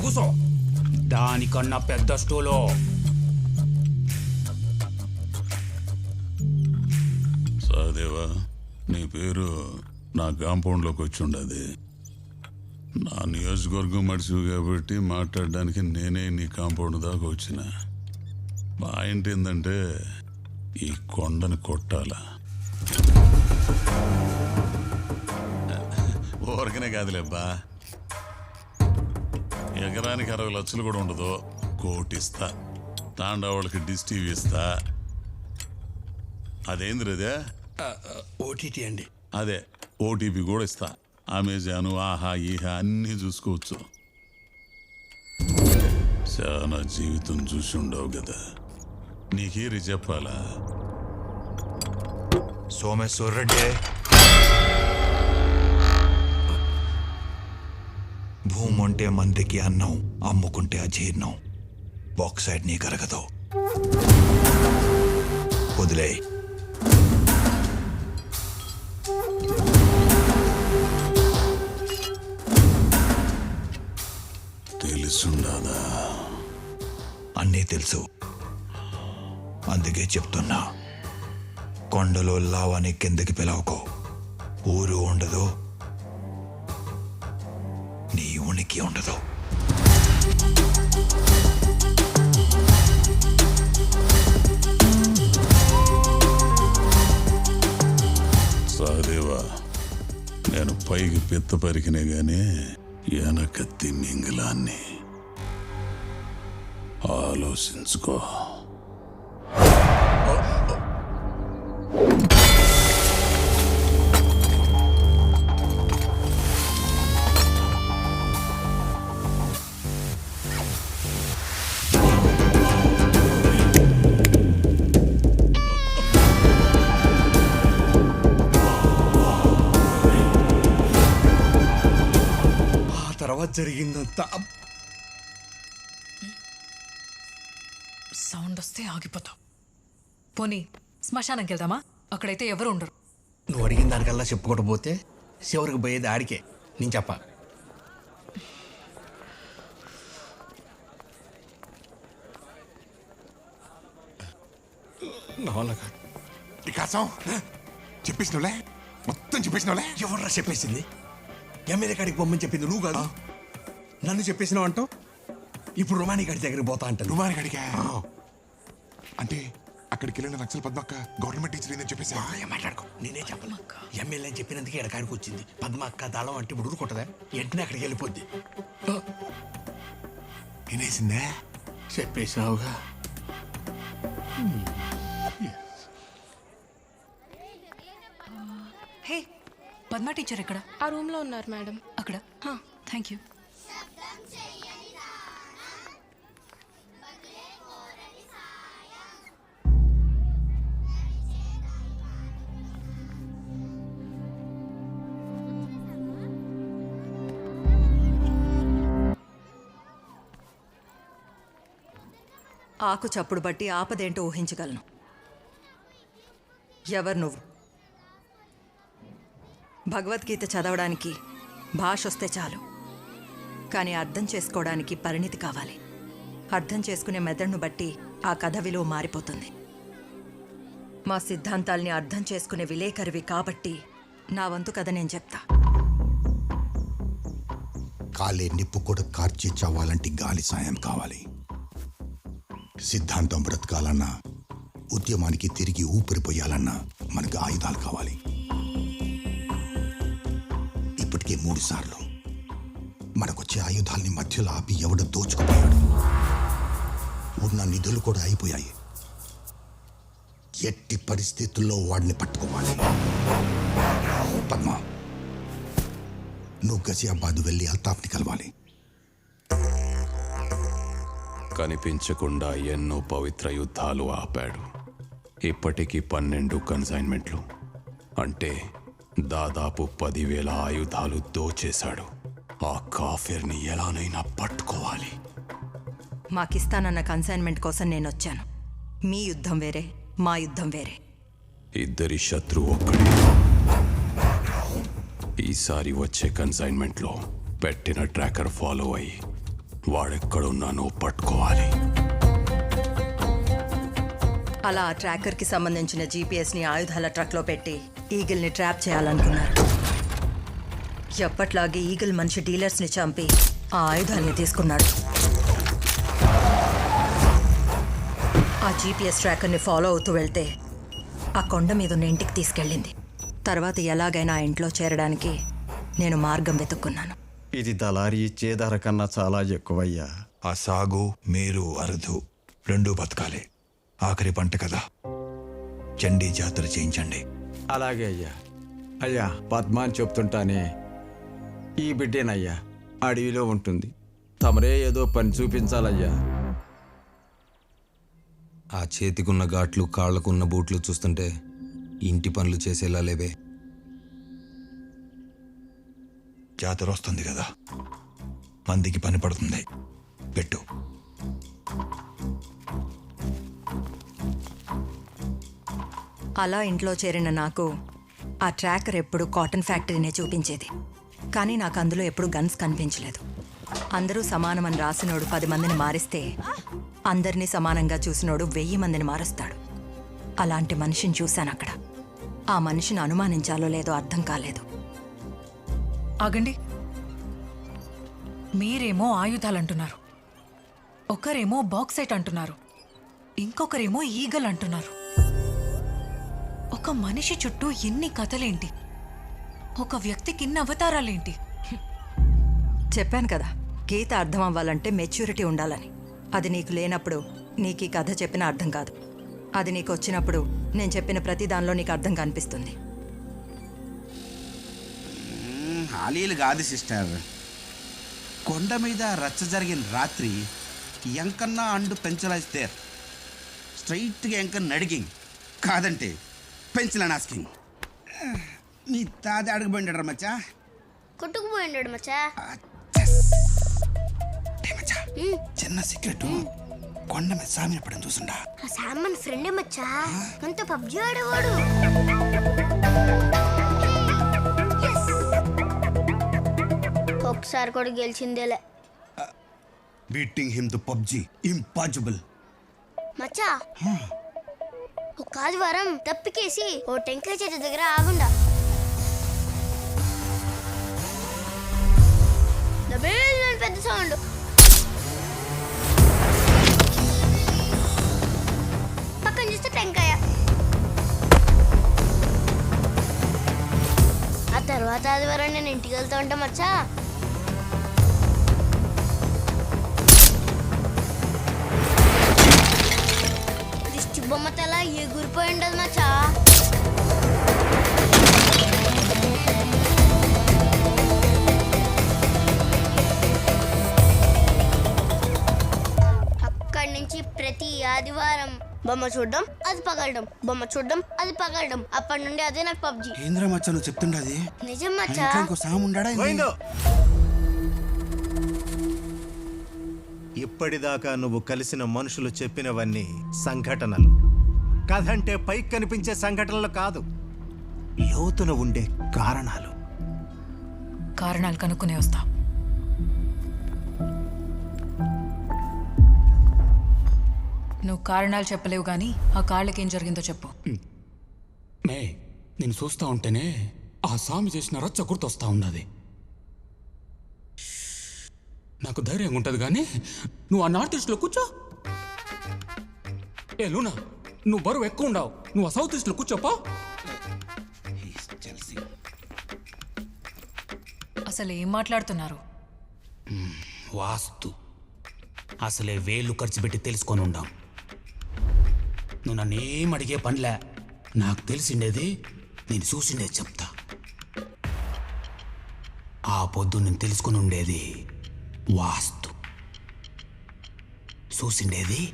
కూసో. దానికన్నా పెద్ద స్టూలు. సహదేవా నీ పేరు నా కాంపౌండ్లోకి వచ్చి ఉండదు. నా నియోజకవర్గం మడిచివి కాబట్టి మాట్లాడడానికి నేనే నీ కాంపౌండ్ దాకా వచ్చిన. పాయింట్ ఏంటంటే ఈ కొండని కొట్టాల. ఊరకనే కాదులేబ్బా. ఎకరానికి అరవై లక్షలు కూడా ఉండదు. కోటిస్తా. తాండవాళ్ళకి డిస్ టీవీ ఇస్తా. అదేంది రేదే? ఓటీటీ అండి. అదే ఓటీపీ కూడా ఇస్తా. అమెజాన్ ఆహా ఈహా అన్నీ చూసుకోవచ్చు. చాలా జీవితం చూసి ఉండవు కదా. నీకేరి చెప్పాలా సోమేశ్వర్ రెడ్డి. భూమి ఉంటే మందికి అన్నం అమ్ముకుంటే అజీర్ణం. బాక్సైడ్ నీ కరగదు వదిలే. తెలుసుండదా అన్నీ తెలుసు. అందుకే చెప్తున్నా. కొండలో లావాని కిందకి పిలవకో. ఊరు ఉండదు. ఉనికి ఉండదు. సహదేవా నేను పైకి పిత్త పరికినే గానే వెనక మింగిలాన్ని ఆలోచించుకో. జరిగిందంతా. సౌండ్ వస్తే ఆగిపోతావు పోనీ శ్మశానంకి వెళ్దామా? అక్కడైతే ఎవరు ఉండరు. నువ్వు అడిగిన దానికల్లా చెప్పుకోవడం పోతే చివరికి పోయేది ఆడికే. నేను చెప్ప. వికాసం చెప్పేసినవులే మొత్తం చెప్పేసినవులే ఎవర్రా చెప్పేసింది? ఎమ్మెల్యే కాడికి పొమ్మని చెప్పింది నువ్వు కాదు. నన్ను చెప్పేసినావు అంటావు? ఇప్పుడు రుమాని గారి దగ్గరికి పోతా అంటాను. రుమానికి అడిగా అంటే అక్కడికి వెళ్ళిన నక్సల్ పద్మక్క గవర్నమెంట్ టీచర్ ఏందని చెప్పేసి? మాట్లాడుకో. నేనే చెప్పను. ఎమ్మెల్యే అని చెప్పినందుకే ఇక్కడ కాడికి వచ్చింది. పద్మ అక్క దళం అంటే ఇప్పుడు ఊరుకుంటుందా వెంటనే అక్కడికి వెళ్ళిపోద్ది. వినేసిందే చెప్పేసినావుగా హే పద్మ టీచర్ ఎక్కడ? ఆ రూమ్లో ఉన్నారు మేడం. అక్కడ. థ్యాంక్ యూ ఆకు చప్పుడు బట్టి ఆపదేంటో ఊహించగలను. ఎవరు నువ్వు? భగవద్గీత చదవడానికి భాష వస్తే చాలు. కానీ అర్థం చేసుకోవడానికి పరిణితి కావాలి. అర్థం చేసుకునే మెదడును బట్టి ఆ కథ విలువ మారిపోతుంది. మా సిద్ధాంతాల్ని అర్థం చేసుకునే విలేకరివి కాబట్టి నా వంతు కథ నేను చెప్తా. కాలే నిప్పు కూడా కార్చి చావాలంటే గాలి సాయం కావాలి. సిద్ధాంతం బ్రతకాలన్నా ఉద్యమానికి తిరిగి ఊపిరిపోయాలన్నా మనకు ఆయుధాలు కావాలి. ఇప్పటికే మూడు సార్లు మనకొచ్చే ఆయుధాల్ని మధ్యలో ఆపి ఎవడు దోచుకుపోయాడు. ఉన్న నిధులు కూడా అయిపోయాయి. ఎట్టి పరిస్థితుల్లో వాడిని పట్టుకోవాలి. పద్మ నువ్వు గజియాబాద్ వెళ్ళి అల్తాఫ్ని కలవాలి. కనిపించకుండా ఎన్నో పవిత్ర యుద్ధాలు ఆపాడు. ఇప్పటికీ పన్నెండు కన్సైన్మెంట్లు అంటే దాదాపు పదివేల ఆయుధాలు దోచేశాడు. ఆ కాఫీర్ని ఎలానైనా పట్టుకోవాలి. మాకిస్తానన్న కన్సైన్మెంట్ కోసం నేను వచ్చాను మీ యుద్ధం వేరే మా యుద్ధం వేరే. ఇద్దరి శత్రువు ఒక్కడే. ఈసారి వచ్చే కన్సైన్మెంట్లో పెట్టిన ట్రాకర్ ఫాలో అయ్యి వాడెక్కడున్నానో పట్టుకోవాలి. అలా ఆ ట్రాకర్కి సంబంధించిన జీపీఎస్ని ఆయుధాల ట్రక్లో పెట్టి ఈగిల్ని ట్రాప్ చేయాలనుకున్నారు. ఎప్పట్లాగే ఈగిల్ మనిషి డీలర్స్ని చంపి ఆ ఆయుధాల్ని తీసుకున్నాడు. ఆ జీపీఎస్ ట్రాకర్ని ఫాలో అవుతూ వెళ్తే ఆ కొండ మీద ఉన్న ఇంటికి తీసుకెళ్ళింది. తర్వాత ఎలాగైనా ఆ ఇంట్లో చేరడానికి నేను మార్గం వెతుక్కున్నాను. ఇది దళారి ఇచ్చే ధర కన్నా చాలా ఎక్కువయ్యా. ఆ సాగు మేరు అరుదు రెండూ బతకాలి. ఆఖరి పంట కదా. చండీ జాతర చేయించండి. అలాగే అయ్యా. అయ్యా పద్మాని చెప్తుంటానే ఈ బిడ్డేనయ్యా అడవిలో ఉంటుంది. తమరే ఏదో పని చూపించాలయ్యా. ఆ చేతికున్న ఘాట్లు కాళ్ళకున్న బూట్లు చూస్తుంటే ఇంటి పనులు చేసేలా లేవే. జాతర వస్తుంది కదా. మందికి పని పడుతుంది. పెట్టు. అలా ఇంట్లో చేరిన నాకు ఆ ట్రాకర్ ఎప్పుడు కాటన్ ఫ్యాక్టరీనే చూపించేది. కానీ నాకు అందులో ఎప్పుడు గన్స్ కనిపించలేదు. అందరూ సమానమని రాసినోడు పది మందిని మారిస్తే అందరినీ సమానంగా చూసినోడు వెయ్యి మందిని మారుస్తాడు. అలాంటి మనిషిని చూశాను అక్కడ ఆ మనిషిని అనుమానించాలో లేదో అర్థం కాలేదు. ఆగండి. మీరేమో ఆయుధాలు అంటున్నారు ఒకరేమో బాక్సైట్ అంటున్నారు. ఇంకొకరేమో ఈగల్ అంటున్నారు. ఒక మనిషి చుట్టూ ఎన్ని కథలేంటి? ఒక వ్యక్తికి ఇన్ని అవతారాలేంటి? చెప్పాను కదా గీత అర్థం అవ్వాలంటే మెచ్యూరిటీ ఉండాలని. అది నీకు లేనప్పుడు నీకు ఈ కథ చెప్పిన అర్థం కాదు. అది నీకు వచ్చినప్పుడు నేను చెప్పిన ప్రతి దానిలో నీకు అర్థం కనిపిస్తుంది. హాలీలు కాదు సిస్టర్. కొండ మీద రచ్చ జరిగిన రాత్రి ఎంకన్నా అండు పెంచలైస్ దేర్ స్ట్రైట్గా ఎంకన్న అడిగింగ్ కాదంటే పెంచలని ఆస్కింగ్ నీ తాత అడగబోయిండరా మచ్చా? కొట్టుకుపోయిండాడు మచ్చా? చిన్న సీక్రెట్ కొండ మీద సామిన పడని చూసుండా ఆ సామాన్ ఫ్రెండే మచ్చా? మనతో పబ్జి ఆడేవాడు? ఒకసారి కూడా గెలిచిందేలే. Beating him the PUBG impossible మచ్చా? ఒక ఆదివారం తప్పికేసి ఓ టెంకాయ చెట్టు దగ్గర ఆగుండా. పెద్ద సౌండ్. పక్కన చూస్తే టెంకాయ. ఆ తర్వాత ఆదివారం నేను ఇంటికి వెళ్తా ఉంటా మచ్చా. బొమ్మ తల ఎగురిపోయి ఉండదు మచ్చా. అక్కడి నుంచి ప్రతి ఆదివారం బొమ్మ చూడడం అది పగలడం. బొమ్మ చూడడం అది పగలడం. అప్పటి నుండి అదే నాకు పబ్జి. ఏంద్రా మచ్చా నువ్వు చెప్తుండది? నిజం మచ్చా. ఇంకో సాము ఉండాడా ఇప్పటిదాకా నువ్వు కలిసిన మనుషులు చెప్పినవన్నీ సంఘటనలు. కథ అంటే పైకి కనిపించే సంఘటనలు కాదు లోతున ఉండే కారణాలు. కారణాలు కనుక్కునే వస్తా. నువ్వు కారణాలు చెప్పలేవు కానీ ఆ కాళ్ళకి ఏం జరిగిందో చెప్పు. మే నేను చూస్తా ఉంటేనే ఆ స్వామి చేసిన రచ్చ గుర్తొస్తా ఉన్నది నాకు ధైర్యంగా ఉంటుంది కానీ నువ్వు ఆ నార్త్ ఈస్ట్లో కూర్చో. ఏ లూనా నువ్వు బరువు ఎక్కువ ఉండవు. నువ్వు ఆ సౌత్ ఈస్ట్లో కూర్చోపా చెల్సీ అసలు ఏం మాట్లాడుతున్నారు? వాస్తు. అసలే వేలు ఖర్చు పెట్టి తెలుసుకొని ఉండాం. నువ్వు నన్ను ఏం అడిగే పనిలే. నాకు తెలిసిండేది నేను చూసిండేది చెప్తా. ఆ పొద్దు నేను తెలుసుకుని ఉండేది వాస్తు. చూసిండేది?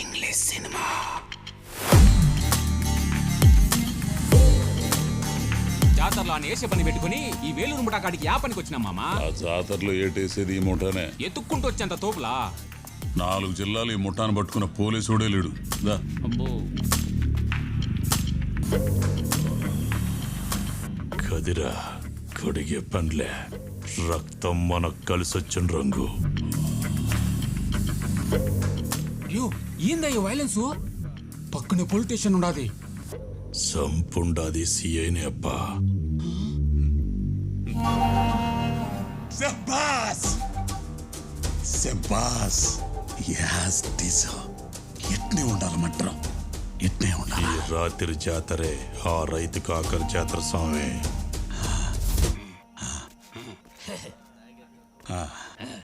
English cinema. జాతరలో అని వేసే పని పెట్టుకుని ఈ వేలూరు ముఠాకాడికి యా పనికి వచ్చినా మామా. ఆ జాతరలో ఏటేసేది ఈ ముఠానే? ఎత్తుక్కుంటూ వచ్చేంత తోపులా? నాలుగు జిల్లాలు ఈ ముఠాను పట్టుకున్న పోలీసుడే లేడు. దా. అబ్బో. కదిరా. కడిగే పనిలే రక్తం మనకు కలిసొచ్చిన రంగు. అయ్యో ఏందయ్యో వైలెన్స్ పక్కనే పోలీస్ స్టేషన్ ఉండాది. సంపుండాది సిఐనే అబ్బా. శబాస్ శబాస్ యాస్ దిశ ఎట్నే ఉండాలి మంత్రం? ఎట్నే ఉండాలి? రాత్రి జాతరే ఆ రైతు కాకర జాతర స్వామి.